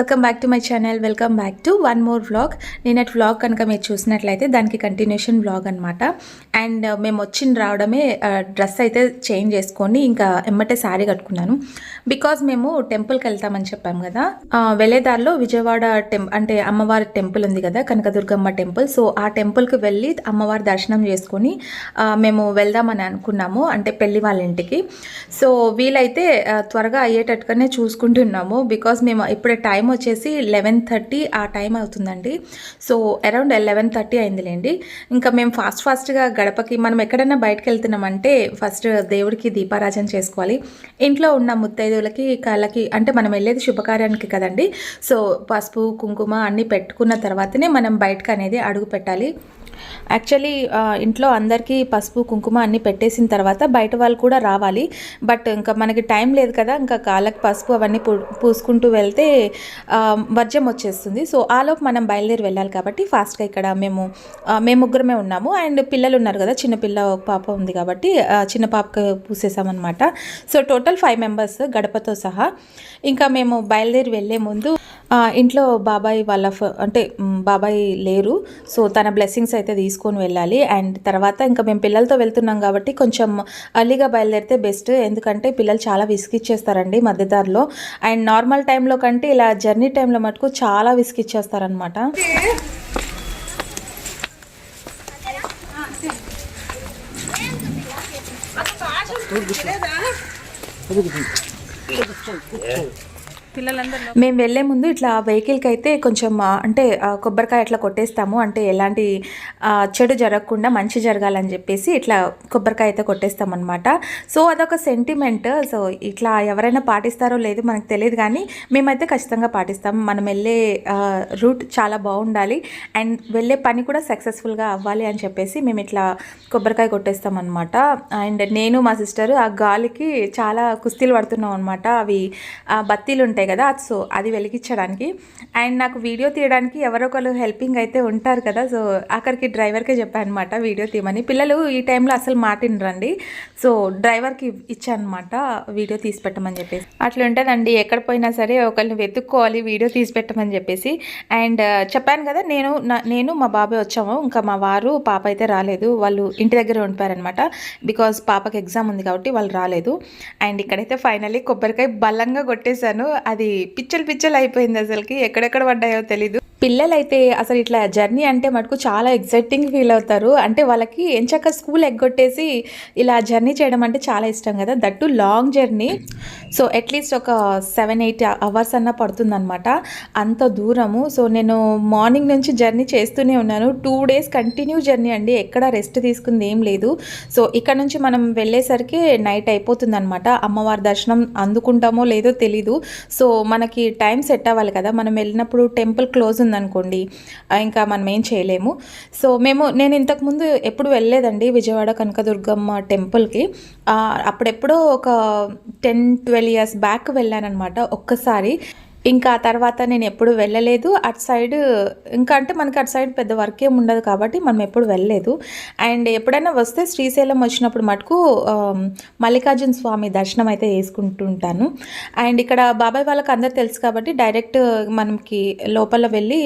Welcome back to my channel welcome back to one more vlog నేనటి vlog కనుక మీరు చూసినట్లయితే దానికి కంటిన్యూషన్ వ్లాగ్ అనమాట అండ్ మేము వచ్చిన రావడమే uh, డ్రెస్ అయితే చేంజ్ చేసుకొని ఇంకా ఎమ్మటే శారీ కట్టుకున్నాను. బికాజ్ మేము టెంపుల్కి వెళ్తామని చెప్పాం కదా. Uh, వెళ్ళేదారిలో వెళ్ళే దారిలో విజయవాడ టెం అంటే అమ్మవారి టెంపుల్ ఉంది కదా కనకదుర్గమ్మ టెంపుల్ సో ఆ టెంపుల్కి వెళ్ళి అమ్మవారి దర్శనం చేసుకొని uh, మేము వెళ్దామని అనుకున్నాము అంటే పెళ్ళి వాళ్ళ ఇంటికి. సో వీలైతే త్వరగా అయ్యేటట్టుగానే చూసుకుంటున్నాము. బికాస్ మేము ఇప్పుడే టైం వచ్చేసి లెవెన్ థర్టీ ఆ టైం అవుతుందండి. సో అరౌండ్ లెవెన్ థర్టీ అయిందిలేండి. ఇంకా మేము ఫాస్ట్ ఫాస్ట్గా గడపకి మనం ఎక్కడైనా బయటకు వెళ్తున్నామంటే ఫస్ట్ దేవుడికి దీపారాజన చేసుకోవాలి. ఇంట్లో ఉన్న ముత్తైదువులకి కళ్ళకి అంటే మనం వెళ్ళేది శుభకార్యానికి కదండి. సో పసుపు కుంకుమ అన్నీ పెట్టుకున్న తర్వాతనే మనం బయటకు అనేది అడుగు పెట్టాలి. యాక్చువల్లీ ఇంట్లో అందరికీ పసుపు కుంకుమ అన్నీ పెట్టేసిన తర్వాత బయట వాళ్ళు కూడా రావాలి. బట్ ఇంకా మనకి టైం లేదు కదా ఇంకా కాళ్ళకి పసుపు అవన్నీ పూ పూసుకుంటూ వెళ్తే వర్జం వచ్చేస్తుంది. సో ఆలోపు మనం బయలుదేరి వెళ్ళాలి కాబట్టి ఫాస్ట్గా ఇక్కడ మేము మేము ముగ్గురమే ఉన్నాము. అండ్ పిల్లలు ఉన్నారు కదా చిన్న పిల్ల ఒక పాప ఉంది కాబట్టి చిన్న పాపకి పూసేసామన్నమాట. సో టోటల్ ఫైవ్ మెంబర్స్ గడపతో సహా ఇంకా మేము బయలుదేరి వెళ్ళే ముందు ఇంట్లో బాబాయ్ వాళ్ళ ఫ- అంటే బాబాయ్ లేరు. సో తన బ్లెస్సింగ్స్ అయితే తీసుకొని వెళ్ళాలి. అండ్ తర్వాత ఇంకా మేము పిల్లలతో వెళ్తున్నాం కాబట్టి కొంచెం అర్లీగా బయలుదేరితే బెస్ట్ ఎందుకంటే పిల్లలు చాలా విసిగిచ్చేస్తారండి మధ్యదారిలో. అండ్ నార్మల్ టైంలో కంటే ఇలా జర్నీ టైంలో మటుకు చాలా విసిగిచ్చేస్తారనమాట మేము వెళ్ళే ముందు ఇట్లా వెహికల్కి అయితే కొంచెం అంటే కొబ్బరికాయ ఇట్లా కొట్టేస్తాము. అంటే ఎలాంటి చెడు జరగకుండా మంచి జరగాలని చెప్పేసి ఇట్లా కొబ్బరికాయ అయితే కొట్టేస్తాం అనమాట సో అదొక సెంటిమెంట్ సో ఇట్లా ఎవరైనా పాటిస్తారో లేదో మనకు తెలియదు కానీ మేమైతే ఖచ్చితంగా పాటిస్తాం. మనం వెళ్ళే రూట్ చాలా బాగుండాలి. అండ్ వెళ్ళే పని కూడా సక్సెస్ఫుల్గా అవ్వాలి అని చెప్పేసి మేము ఇట్లా కొబ్బరికాయ కొట్టేస్తాం అనమాట అండ్ నేను మా సిస్టర్ ఆ గాలికి చాలా కుస్తీలు పడుతున్నాం అనమాట అవి బత్తీలు ఉంటాయి కదా సో అది వెలిగించడానికి. అండ్ నాకు వీడియో తీయడానికి ఎవరో ఒకరు హెల్పింగ్ అయితే ఉంటారు కదా సో అక్కడికి డ్రైవర్కే చెప్పాను అనమాట వీడియో తీయమని. పిల్లలు ఈ టైంలో అసలు మాటినరండి. సో డ్రైవర్కి ఇచ్చానమాట వీడియో తీసి పెట్టమని చెప్పేసి. అట్లా ఉంటుందండి. ఎక్కడ పోయినా సరే ఒకరిని వెతుక్కోవాలి వీడియో తీసి పెట్టమని చెప్పేసి. అండ్ చెప్పాను కదా నేను నేను మా బాబాయ్ వచ్చాము. ఇంకా మా వారు పాప అయితే రాలేదు. వాళ్ళు ఇంటి దగ్గర ఉండిపోయారనమాట. బికాజ్ పాపకి ఎగ్జామ్ ఉంది కాబట్టి వాళ్ళు రాలేదు. అండ్ ఇక్కడైతే ఫైనల్లీ కొబ్బరికాయ బలంగా కొట్టేశాను. అది పిచ్చలు పిచ్చలు అయిపోయింది అసలుకి. ఎక్కడెక్కడ పడ్డాయో తెలీదు. పిల్లలైతే అసలు ఇట్లా జర్నీ అంటే మటుకు చాలా ఎగ్జైటింగ్ ఫీల్ అవుతారు. అంటే వాళ్ళకి ఎంచక్క స్కూల్ ఎగ్గొట్టేసి ఇలా జర్నీ చేయడం అంటే చాలా ఇష్టం కదా. That long journey so at least ఒక సెవెన్ ఎయిట్ అవర్స్ అన్న పడుతుందనమాట అంత దూరము. సో నేను మార్నింగ్ నుంచి జర్నీ చేస్తూనే ఉన్నాను. టూ డేస్ కంటిన్యూ జర్నీ అండి. ఎక్కడ రెస్ట్ తీసుకుంది ఏం లేదు. సో ఇక్కడ నుంచి మనం వెళ్ళేసరికి నైట్ అయిపోతుందనమాట అమ్మవారి దర్శనం అందుకుంటామో లేదో తెలీదు. సో మనకి టైం సెట్ అవ్వాలి కదా. మనం వెళ్ళినప్పుడు టెంపుల్ క్లోజ్ ఉందనుకోండి ఇంకా మనం ఏం చేయలేము. సో మేము నేను ఇంతకుముందు ఎప్పుడు వెళ్ళలేదండి విజయవాడ కనకదుర్గమ్మ టెంపుల్కి. అప్పుడెప్పుడో ఒక టెన్ ట్వెల్వ్ ఇయర్స్ బ్యాక్ వెళ్ళానమాట ఒక్కసారి. ఇంకా ఆ తర్వాత నేను ఎప్పుడు వెళ్ళలేదు. అటు సైడ్ ఇంకా అంటే మనకి అటు సైడ్ పెద్ద వర్క్ ఏమి ఉండదు కాబట్టి మనం ఎప్పుడు వెళ్ళలేదు. అండ్ ఎప్పుడైనా వస్తే శ్రీశైలం వచ్చినప్పుడు మటుకు మల్లికార్జున స్వామి దర్శనం అయితే చేసుకుంటుంటాను. అండ్ ఇక్కడ బాబాయ్ వాళ్ళకి అందరు తెలుసు కాబట్టి డైరెక్ట్ మనకి లోపల వెళ్ళి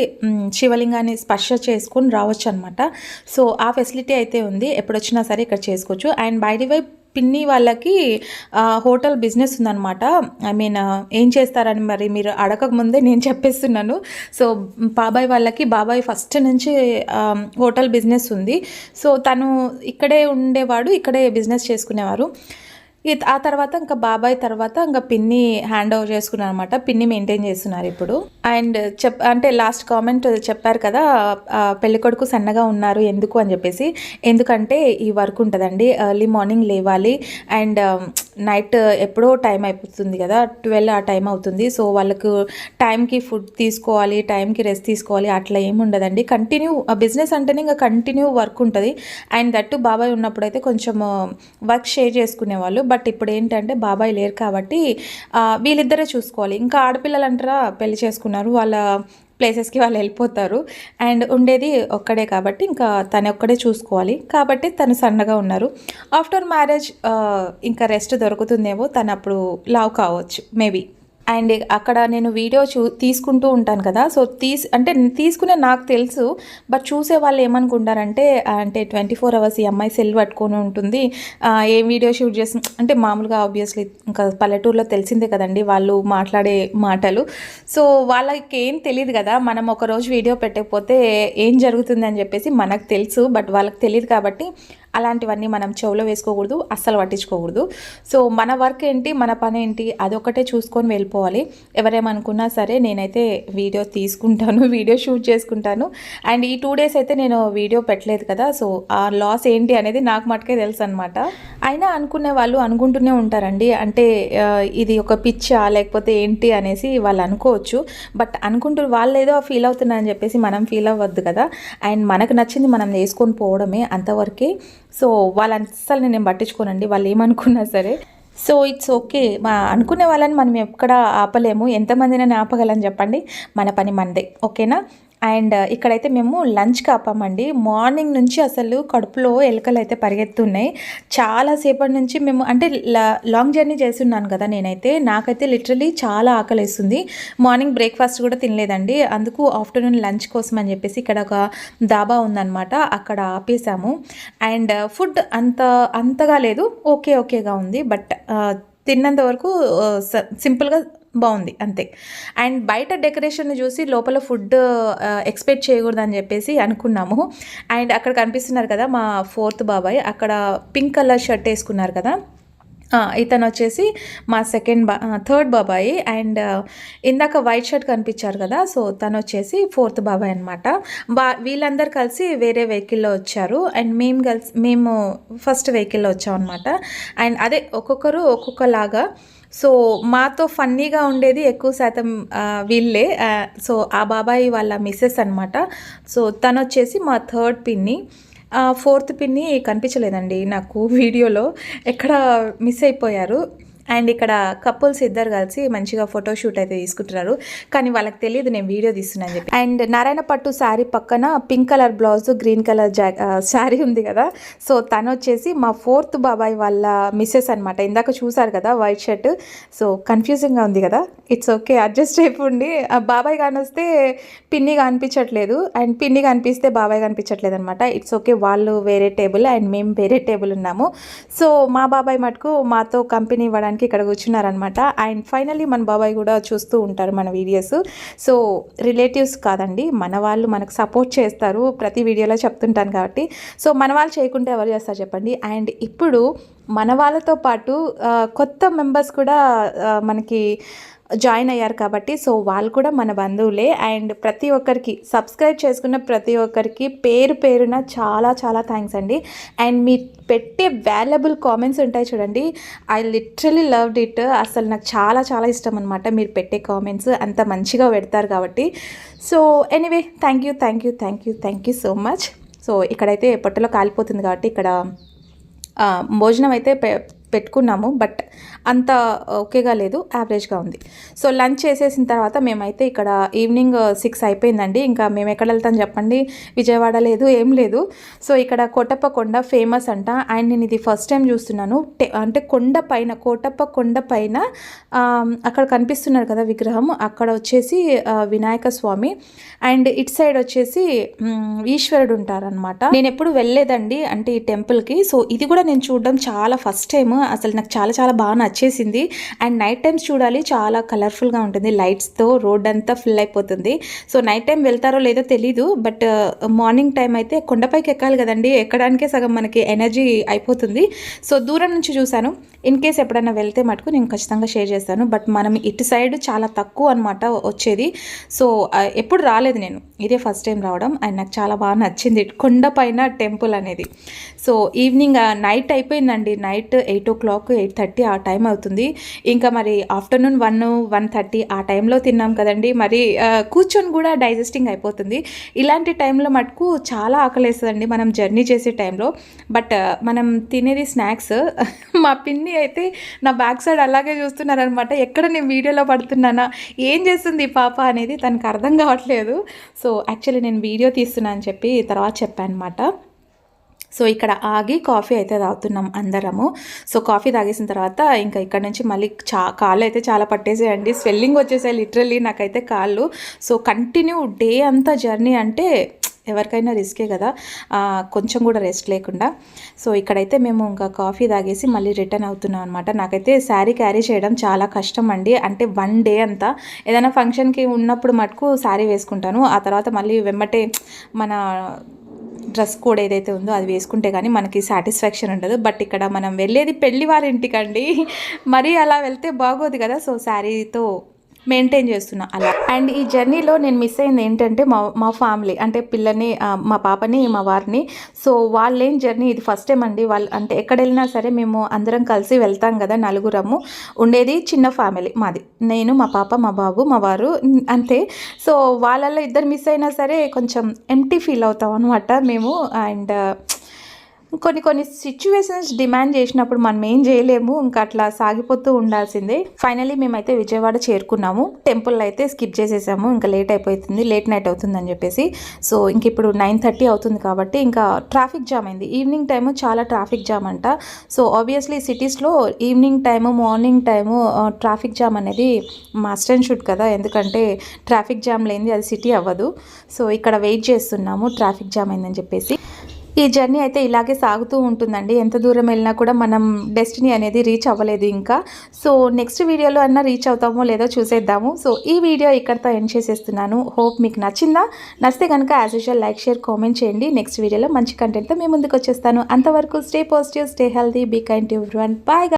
శివలింగాన్ని స్పర్శ చేసుకొని రావచ్చు అనమాట సో ఆ ఫెసిలిటీ అయితే ఉంది. ఎప్పుడొచ్చినా సరే ఇక్కడ చేసుకోవచ్చు. అండ్ బై ది వై పిన్ని వాళ్ళకి హోటల్ బిజినెస్ ఉందన్నమాట. ఐ మీన్ ఏం చేస్తారని మరి మీరు అడగక ముందే నేను చెప్పేస్తున్నాను. సో బాబాయ్ వాళ్ళకి బాబాయ్ ఫస్ట్ నుంచి హోటల్ బిజినెస్ ఉంది. సో తను ఇక్కడే ఉండేవాడు ఇక్కడే బిజినెస్ చేసుకునేవారు. ఆ తర్వాత ఇంకా బాబాయ్ తర్వాత ఇంకా పిన్ని హ్యాండ్ ఓవర్ చేసుకున్నాను అనమాట పిన్ని మెయింటైన్ చేస్తున్నారు ఇప్పుడు. అండ్ చెప్ అంటే లాస్ట్ కామెంట్ చెప్పారు కదా పెళ్ళి కొడుకు సన్నగా ఉన్నారు ఎందుకు అని చెప్పేసి. ఎందుకంటే ఈ వర్క్ ఉంటుందండి. ఎర్లీ మార్నింగ్ లేవాలి. అండ్ నైట్ ఎప్పుడో టైం అయిపోతుంది కదా ట్వెల్వ్ ఆ టైం అవుతుంది. సో వాళ్ళకు టైంకి ఫుడ్ తీసుకోవాలి టైంకి రెస్ట్ తీసుకోవాలి అట్లా ఏమి ఉండదండి. కంటిన్యూ బిజినెస్ అంటేనే ఇంకా కంటిన్యూ వర్క్ ఉంటుంది. అండ్ దట్టు బాబాయ్ ఉన్నప్పుడు అయితే కొంచెం వర్క్ షేర్ చేసుకునేవాళ్ళు బట్ ఇప్పుడు ఏంటంటే బాబాయ్ లేరు కాబట్టి వీళ్ళిద్దరే చూసుకోవాలి. ఇంకా ఆడపిల్లలు అంటారా పెళ్ళి చేసుకున్నారు. వాళ్ళ ప్లేసెస్కి వాళ్ళు వెళ్ళిపోతారు. అండ్ ఉండేది ఒక్కడే కాబట్టి ఇంకా తను ఒక్కడే చూసుకోవాలి. కాబట్టి తను సన్నగా ఉన్నారు. ఆఫ్టర్ మ్యారేజ్ uh, ఇంకా రెస్ట్ దొరుకుతుందేమో తను అప్పుడు లావ్ కావచ్చు మేబీ అండ్ అక్కడ నేను వీడియో చూ తీసుకుంటూ ఉంటాను కదా. సో తీస్ అంటే తీసుకునే నాకు తెలుసు బట్ చూసే వాళ్ళు ఏమనుకుంటారంటే అంటే ట్వంటీ ఫోర్ అవర్స్ ఈ అమ్మాయి సెల్ పట్టుకొని ఉంటుంది. ఏం వీడియో షూట్ చేసి అంటే మామూలుగా ఆబ్వియస్లీ ఇంకా పల్లెటూరులో తెలిసిందే కదండి వాళ్ళు మాట్లాడే మాటలు. సో వాళ్ళకి ఏం తెలియదు కదా మనం ఒక రోజు వీడియో పెట్టకపోతే ఏం జరుగుతుంది అని చెప్పేసి మనకు తెలుసు బట్ వాళ్ళకి తెలియదు కాబట్టి అలాంటివన్నీ మనం చెవులో వేసుకోకూడదు అస్సలు పట్టించుకోకూడదు. సో మన వర్క్ ఏంటి మన పని ఏంటి అదొకటే చూసుకొని వెళ్ళిపోవాలి. ఎవరేమనుకున్నా సరే నేనైతే వీడియో తీసుకుంటాను వీడియో షూట్ చేసుకుంటాను. అండ్ ఈ టూ డేస్ అయితే నేను వీడియో పెట్టలేదు కదా సో ఆ లాస్ ఏంటి అనేది నాకు మటుకే తెలుసు అనమాట అయినా అనుకునే వాళ్ళు అనుకుంటూనే ఉంటారండి. అంటే ఇది ఒక పిచ్చా లేకపోతే ఏంటి అనేసి వాళ్ళు అనుకోవచ్చు. బట్ అనుకుంటూ వాళ్ళు ఏదో ఫీల్ అవుతున్నారని చెప్పేసి మనం ఫీల్ అవ్వద్దు కదా. అండ్ మనకు నచ్చింది మనం వేసుకొని పోవడమే అంతవరకే. సో వాళ్ళు అస్సలు నేను పట్టించుకోనండి. వాళ్ళు ఏమనుకున్నా సరే. So it's okay. మా అనుకునే వాళ్ళని మనం ఎక్కడ ఆపలేము. ఎంతమందినని ఆపగలని చెప్పండి. మన పని మనదే ఓకేనా? అండ్ uh, ఇక్కడైతే మేము లంచ్కి ఆపామండి మార్నింగ్ నుంచి అసలు కడుపులో ఎలుకలు అయితే పరిగెత్తున్నాయి చాలాసేపటి నుంచి మేము అంటే లా- లాంగ్ జర్నీ చేస్తున్నాను కదా నేనైతే. నాకైతే లిటరలీ చాలా ఆకలిస్తుంది. మార్నింగ్ బ్రేక్ఫాస్ట్ కూడా తినలేదండి. అందుకు ఆఫ్టర్నూన్ లంచ్ కోసం అని చెప్పేసి ఇక్కడ ఒక దాబా ఉందన్నమాట. అక్కడ ఆపేసాము. అండ్ uh, ఫుడ్ అంత అంతగా లేదు. ఓకే ఓకేగా ఉంది. బట్ uh, తిన్నంత వరకు స- సింపుల్గా బాగుంది అంతే. అండ్ బయట డెకరేషన్ చూసి లోపల ఫుడ్ ఎక్స్పెక్ట్ చేయకూడదని చెప్పేసి అనుకున్నాము. అండ్ అక్కడ కనిపిస్తున్నారు కదా మా ఫోర్త్ బాబాయ్ అక్కడ పింక్ కలర్ షర్ట్ వేసుకున్నారు కదా. ఇతను వచ్చేసి మా సెకండ్ బా థర్డ్ బాబాయి అండ్ ఇందాక వైట్ షర్ట్ కనిపించారు కదా సో తను వచ్చేసి ఫోర్త్ బాబాయ్ అనమాట బా వీళ్ళందరూ కలిసి వేరే వెహికల్లో వచ్చారు అండ్ మేము కలిసి మేము ఫస్ట్ వెహికల్లో వచ్చాం అనమాట అండ్ అదే ఒక్కొక్కరు ఒక్కొక్కలాగా సో మాతో ఫన్నీగా ఉండేది ఎక్కువ శాతం వీళ్ళే. సో ఆ బాబాయ్ వాళ్ళ మిస్సెస్ అనమాట సో తను వచ్చేసి మా థర్డ్ పిన్ని. ఫోర్త్ పిన్ని కనిపించలేదండి నాకు వీడియోలో. ఎక్కడ మిస్ అయిపోయారు. అండ్ ఇక్కడ కపుల్స్ ఇద్దరు కలిసి మంచిగా ఫోటో షూట్ అయితే తీసుకుంటున్నారు. కానీ వాళ్ళకి తెలియదు నేను వీడియో తీస్తున్నాను చెప్పి. అండ్ నారాయణ పట్టు శారీ పక్కన pink colour blouse green colour జా శారీ ఉంది కదా. సో తను వచ్చేసి మా ఫోర్త్ బాబాయ్ వాళ్ళ మిస్సెస్ అనమాట ఇందాక చూసారు కదా వైట్ షర్ట్. సో కన్ఫ్యూజింగ్గా ఉంది కదా. ఇట్స్ ఓకే అడ్జస్ట్ అయిపోండి. ఆ బాబాయ్ వస్తే పిన్ని కనిపించట్లేదు అండ్ పిన్ని కనిపిస్తే బాబాయ్ కనిపించట్లేదు అనమాట ఇట్స్ ఓకే వాళ్ళు వేరే టేబుల్ అండ్ మేము వేరే టేబుల్ ఉన్నాము. సో మా బాబాయ్ మటుకు మాతో కంపెనీ ఇవ్వడానికి ఇక్కడ కూర్చున్నారనమాట అండ్ ఫైనల్లీ మన బాబాయ్ కూడా చూస్తూ ఉంటారు మన వీడియోస్ సో రిలేటివ్స్ కాదండి మన వాళ్ళు మనకు సపోర్ట్ చేస్తారు. ప్రతి వీడియోలో చెప్తుంటాను కాబట్టి. సో మన వాళ్ళు చేయకుంటే ఎవరు చేస్తారు చెప్పండి. అండ్ ఇప్పుడు మన వాళ్ళతో పాటు uh, కొత్త మెంబర్స్ కూడా uh, మనకి జాయిన్ అయ్యారు కాబట్టి సో వాళ్ళు కూడా మన బంధువులే. అండ్ ప్రతి ఒక్కరికి సబ్స్క్రైబ్ చేసుకున్న ప్రతి ఒక్కరికి పేరు పేరున చాలా చాలా థ్యాంక్స్ అండి. అండ్ మీరు పెట్టే వాల్యుబుల్ కామెంట్స్ ఉంటాయి చూడండి. I literally loved it. అసలు నాకు చాలా చాలా ఇష్టం అనమాట మీరు పెట్టే కామెంట్స్. అంత మంచిగా పెడతారు కాబట్టి. So anyway thank you thank you thank you thank you so much. So ఇక్కడైతే పొట్టలో కాలిపోతుంది కాబట్టి ఇక్కడ భోజనం అయితే పెట్టుకున్నాము బట్ అంత ఓకేగా లేదు యావరేజ్గా ఉంది. సో లంచ్ చేసేసిన తర్వాత మేమైతే ఇక్కడ ఈవినింగ్ సిక్స్ అయిపోయిందండి. ఇంకా మేము ఎక్కడ వెళ్తాం చెప్పండి? విజయవాడ లేదు ఏం లేదు. సో ఇక్కడ కోటప్ప కొండ ఫేమస్ అంట. అండ్ నేను ఇది ఫస్ట్ టైం చూస్తున్నాను. టె- అంటే కొండ పైన కోటప్ప కొండ పైన అక్కడ కనిపిస్తున్నారు కదా విగ్రహం. అక్కడ వచ్చేసి Vinayaka Swami. And it side వచ్చేసి ఈశ్వరుడు ఉంటారనమాట నేను ఎప్పుడు వెళ్ళలేదండి అంటే ఈ టెంపుల్కి. సో ఇది కూడా నేను చూడడం చాలా ఫస్ట్ టైం అసలు నాకు చాలా చాలా బాగా నచ్చేసింది. అండ్ నైట్ టైమ్స్ చూడాలి చాలా కలర్ఫుల్గా ఉంటుంది. లైట్స్తో రోడ్ అంతా ఫుల్ అయిపోతుంది. సో నైట్ టైం వెళ్తారో లేదో తెలీదు. బట్ మార్నింగ్ టైం అయితే కొండపైకి ఎక్కాలి కదండి. ఎక్కడానికే సగం మనకి ఎనర్జీ అయిపోతుంది. సో దూరం నుంచి చూశాను. ఇన్ కేస్ ఎప్పుడైనా వెళ్తే మటుకు నేను ఖచ్చితంగా షేర్ చేస్తాను. బట్ మనం ఇటు సైడ్ చాలా తక్కువ అనమాట వచ్చేది. సో ఎప్పుడు రాలేదు నేను. ఇదే ఫస్ట్ టైం రావడం. అండ్ నాకు చాలా బాగా నచ్చింది కొండపైన టెంపుల్ అనేది. సో ఈవినింగ్ నైట్ అయిపోయిందండి. Night eight o'clock eight thirty ఆ టైం అవుతుంది. ఇంకా మరి ఆఫ్టర్నూన్ వన్ వన్ థర్టీ ఆ టైంలో తిన్నాం కదండి. మరి కూర్చొని కూడా డైజెస్టింగ్ అయిపోతుంది. ఇలాంటి టైంలో మటుకు చాలా ఆకలేస్తుందండి మనం జర్నీ చేసే టైంలో బట్ మనం తినేది స్నాక్స్. మా పిన్ని అయితే నా బ్యాక్ సైడ్ అలాగే చూస్తున్నారనమాట. ఎక్కడ నేను వీడియోలో పడుతున్నానా? ఏం చేస్తుంది పాప అనేది తనకు అర్థం కావట్లేదు. సో యాక్చువల్లీ నేను వీడియో తీస్తున్నా అని చెప్పి తర్వాత చెప్పాను అనమాట సో ఇక్కడ ఆగి కాఫీ అయితే తాగుతున్నాం అందరము. సో కాఫీ తాగేసిన తర్వాత ఇంకా ఇక్కడ నుంచి మళ్ళీ చా కాళ్ళు అయితే చాలా పట్టేసేయండి. స్వెల్లింగ్ వచ్చేసాయి లిటరల్లీ నాకైతే కాళ్ళు. సో కంటిన్యూ డే అంతా జర్నీ అంటే ఎవరికైనా రిస్కే కదా. కొంచెం కూడా రెస్ట్ లేకుండా. సో ఇక్కడైతే మేము ఇంకా కాఫీ తాగేసి మళ్ళీ రిటర్న్ అవుతున్నాం అనమాట నాకైతే శారీ క్యారీ చేయడం చాలా కష్టం అండి. అంటే వన్ డే అంతా. ఏదైనా ఫంక్షన్కి ఉన్నప్పుడు మటుకు శారీ వేసుకుంటాను. ఆ తర్వాత మళ్ళీ వెమ్మటే మన డ్రెస్ కోడ్ ఏదైతే ఉందో అది వేసుకుంటే కానీ మనకి సాటిస్ఫాక్షన్ ఉండదు. బట్ ఇక్కడ మనం వెళ్ళేది పెళ్ళి వారింటికండి. మరీ అలా వెళ్తే బాగోదు కదా. సో శారీతో మెయింటైన్ చేస్తున్నా అలా. అండ్ ఈ జర్నీలో నేను మిస్ అయింది ఏంటంటే మా మా ఫ్యామిలీ అంటే పిల్లని మా పాపని మా వారిని. సో వాళ్ళేం జర్నీ ఇది ఫస్ట్ టైం అండి. వాళ్ళు అంటే ఎక్కడ వెళ్ళినా సరే మేము అందరం కలిసి వెళ్తాం కదా నలుగురము. ఉండేది చిన్న ఫ్యామిలీ మాది. నేను మా పాప మా బాబు మా వారు అంతే. సో వాళ్ళల్లో ఇద్దరు మిస్ అయినా సరే కొంచెం ఎంటీ ఫీల్ అవుతాం అనమాట మేము. అండ్ కొన్ని కొన్ని సిచ్యువేషన్స్ డిమాండ్ చేసినప్పుడు మనం ఏం చేయలేము ఇంకా అట్లా సాగిపోతూ ఉండాల్సిందే. ఫైనలీ మేమైతే విజయవాడ చేరుకున్నాము. టెంపుల్ అయితే స్కిప్ చేసేసాము. ఇంకా లేట్ అయిపోతుంది లేట్ నైట్ అవుతుంది అని చెప్పేసి. సో ఇంక ఇప్పుడు నైన్ థర్టీ అవుతుంది కాబట్టి ఇంకా ట్రాఫిక్ జామ్ అయింది. ఈవినింగ్ టైము చాలా ట్రాఫిక్ జామ్ అంట. సో ఆబ్వియస్లీ సిటీస్లో evening time morning time traffic jam అనేది మస్ట్ అండ్ షుడ్ కదా. ఎందుకంటే ట్రాఫిక్ జామ్ లేనిది అది సిటీ అవ్వదు. సో ఇక్కడ వెయిట్ చేస్తున్నాము ట్రాఫిక్ జామ్ అయిందని చెప్పేసి. ఈ జర్నీ అయితే ఇలాగే సాగుతూ ఉంటుందండి. ఎంత దూరం వెళ్ళినా కూడా మనం డెస్టినీ అనేది రీచ్ అవ్వలేదు ఇంకా. సో నెక్స్ట్ వీడియోలో అన్నా రీచ్ అవుతామో లేదో చూసేద్దాము. సో ఈ వీడియో ఇక్కడితో ఎండ్ చేసేస్తున్నాను. హోప్ మీకు నచ్చిందా? నచ్చితే కనుక as usual like share comment చేయండి. నెక్స్ట్ వీడియోలో మంచి కంటెంట్తో మేము ముందుకు వచ్చేస్తాను. అంతవరకు stay positive stay healthy be kind to everyone bye